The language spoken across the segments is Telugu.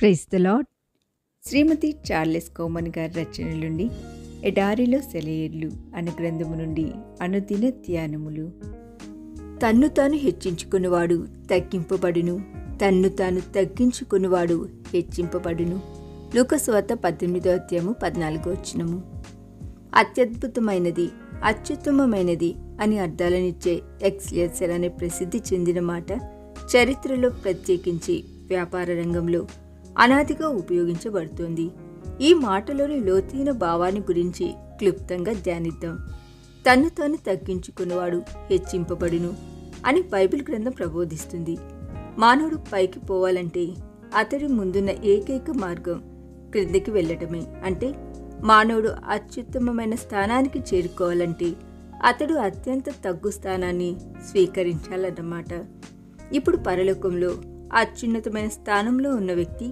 Praise the Lord Shrimati Charles Cowman గారి రచన నుండి ఎడారిలో సెలయేర్లు అనే గ్రంథము నుండి అనుదిన ధ్యానములు. తన్ను తాను హెచ్చించుకున్నవాడు తగ్గింపబడును. తన్ను తాను తగ్గించుకున్నవాడు హెచ్చింపబడును. లోకస్వాత పద్దెనిమిదో అధ్యాయము పద్నాలుగో వచ్చినము అత్యద్భుతమైనది అత్యుత్తమమైనది అని అర్థాలనిచ్చే ఎక్స్లెసర్ అనే ప్రసిద్ధి చెందిన మాట చరిత్రలో ప్రత్యేకించి వ్యాపార రంగంలో అనాదిగా ఉపయోగించబడుతోంది. ఈ మాటలోని లోతైన భావాన్ని గురించి క్లుప్తంగా ధ్యానిద్దాం. తన్ను తాను తగ్గించుకున్నవాడు హెచ్చింపబడును అని బైబిల్ గ్రంథం ప్రబోధిస్తుంది. మానవుడు పైకి పోవాలంటే అతడి ముందున్న ఏకైక మార్గం క్రిందికి వెళ్ళటమే. అంటే మానవుడు అత్యుత్తమమైన స్థానానికి చేరుకోవాలంటే అతడు అత్యంత తగ్గు స్థానాన్ని స్వీకరించాలన్నమాట. ఇప్పుడు పరలోకంలో అత్యున్నతమైన స్థానంలో ఉన్న వ్యక్తి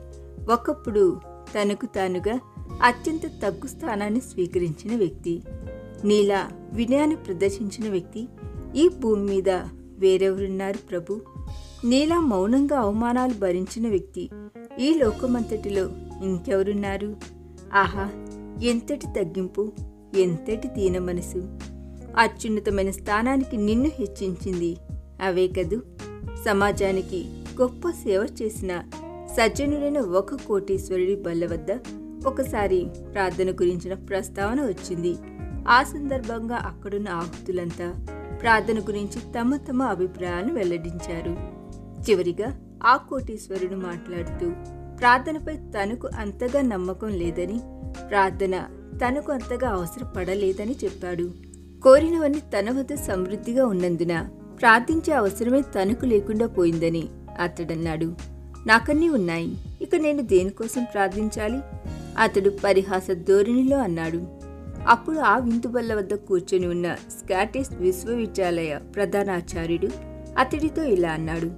ఒకప్పుడు తనకు తానుగా అత్యంత తగ్గు స్థానాన్ని స్వీకరించిన వ్యక్తి. నీలా వినయాన్ని ప్రదర్శించిన వ్యక్తి. ఈ భూమి మీద వేరెవరున్నారు ప్రభు? నీలా మౌనంగా అవమానాలు భరించిన వ్యక్తి. ఈ లోకమంతటిలో ఇంకెవరున్నారు? ఆహా ఎంతటి తగ్గింపు ఎంతటి దీన మనసు. అత్యున్నతమైన స్థానానికి నిన్ను హెచ్చించింది. అవే కదూ? సమాజానికి గొప్ప సేవ చేసిన సజ్జనుడైన ఒక కోటీశ్వరుడి బల్ల వద్ద ఒకసారి ప్రార్థన గురించిన ప్రస్తావన వచ్చింది. ఆ సందర్భంగా అక్కడున్న ఆహుతులంతా ప్రార్థన గురించి తమ తమ అభిప్రాయాలను వెల్లడించారు. చివరిగా ఆ కోటీశ్వరుడు మాట్లాడుతూ ప్రార్థనపై తనకు అంతగా నమ్మకం లేదని ప్రార్థన తనకు అంతగా అవసరపడలేదని చెప్పాడు. కోరినవన్నీ తన వద్ద సమృద్ధిగా ఉన్నందున ప్రార్థించే అవసరమే తనకు లేకుండా పోయిందని అతడన్నాడు. నాకన్నీ ఉన్నాయి. ఇక నేను దేనికోసం ప్రార్థించాలి? అతడు పరిహాస ధోరణిలో అన్నాడు. అప్పుడు ఆ వింతుబల్ల వద్ద కూర్చొని ఉన్న స్కాటిస్ట్ విశ్వవిద్యాలయ ప్రధానాచార్యుడు అతడితో ఇలా అన్నాడు.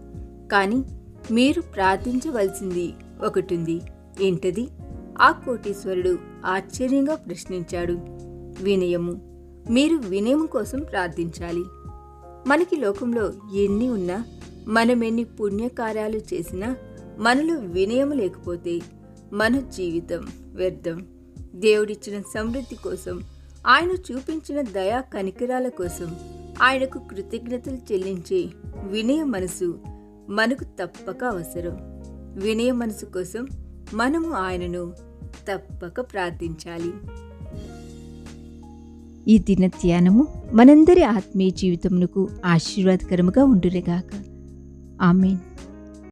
కానీ మీరు ప్రార్థించవలసింది ఒకటుంది. ఏంటది? ఆ కోటీశ్వరుడు ఆశ్చర్యంగా ప్రశ్నించాడు. వినయము మీరు వినయం కోసం ప్రార్థించాలి. మనకి లోకంలో ఎన్ని ఉన్నా మనం ఎన్ని పుణ్యకార్యాలు చేసినా మనలో వినయం లేకపోతే మన జీవితం వ్యర్థం. దేవుడిచ్చిన సమృద్ధి కోసం ఆయన చూపించిన దయా కనికరాల కోసం ఆయనకు కృతజ్ఞతలు చెల్లించే వినయ మనసు మనకు తప్పక అవసరం. వినయ మనసు కోసం మనము ఆయనను తప్పక ప్రార్థించాలి. ఈ దిన ధ్యానము మనందరి ఆత్మీయ జీవితమునకు ఆశీర్వాదకరముగా ఉండురేగాక ആമീൻ